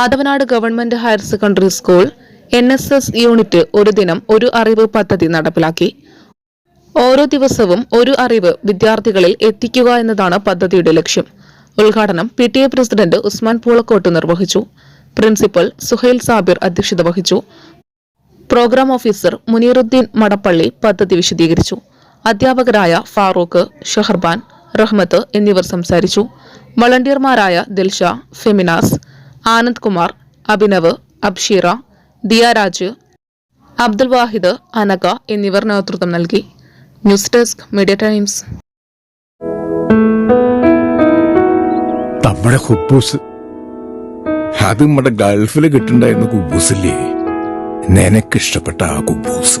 Athavanad government higher secondary school N S S unit ഒരു ദിനം ഒരു അറിവ് പദ്ധതി നടപ്പിലാക്കി. ഓരോ ദിവസവും ഒരു അറിവ് വിദ്യാർത്ഥികളിൽ എത്തിക്കുക എന്നതാണ് പദ്ധതിയുടെ ലക്ഷ്യം. ഉദ്ഘാടനം P T A president Usman Poolakkot നിർവഹിച്ചു. പ്രിൻസിപ്പൽ സുഹൈൽ സാബിർ അധ്യക്ഷത വഹിച്ചു. പ്രോഗ്രാം ഓഫീസർ മുനീറുദ്ദീൻ മടപ്പള്ളി പദ്ധതി വിശദീകരിച്ചു. അധ്യാപകരായ ഫാറൂഖ് ഷഹർബാൻ റഹ്മത്ത് എന്നിവർ സംസാരിച്ചു. വളണ്ടിയർമാരായ ദിൽഷ ഫെമിനാസ് ആനന്ദ് കുമാർ അഭിനവ് അബ്ഷീറ ദിയാരാജ് അബ്ദുൽ വാഹിദ് അനക എന്നിവർ നേതൃത്വം നൽകി. News desk media times. നമ്മുടെ ഹുബൂസ് അത് നമ്മുടെ ഗൾഫിൽ കിട്ടുണ്ടായിരുന്ന കുബൂസില്ലേ? നിനക്കിഷ്ടപ്പെട്ട ആ കുബൂസ്.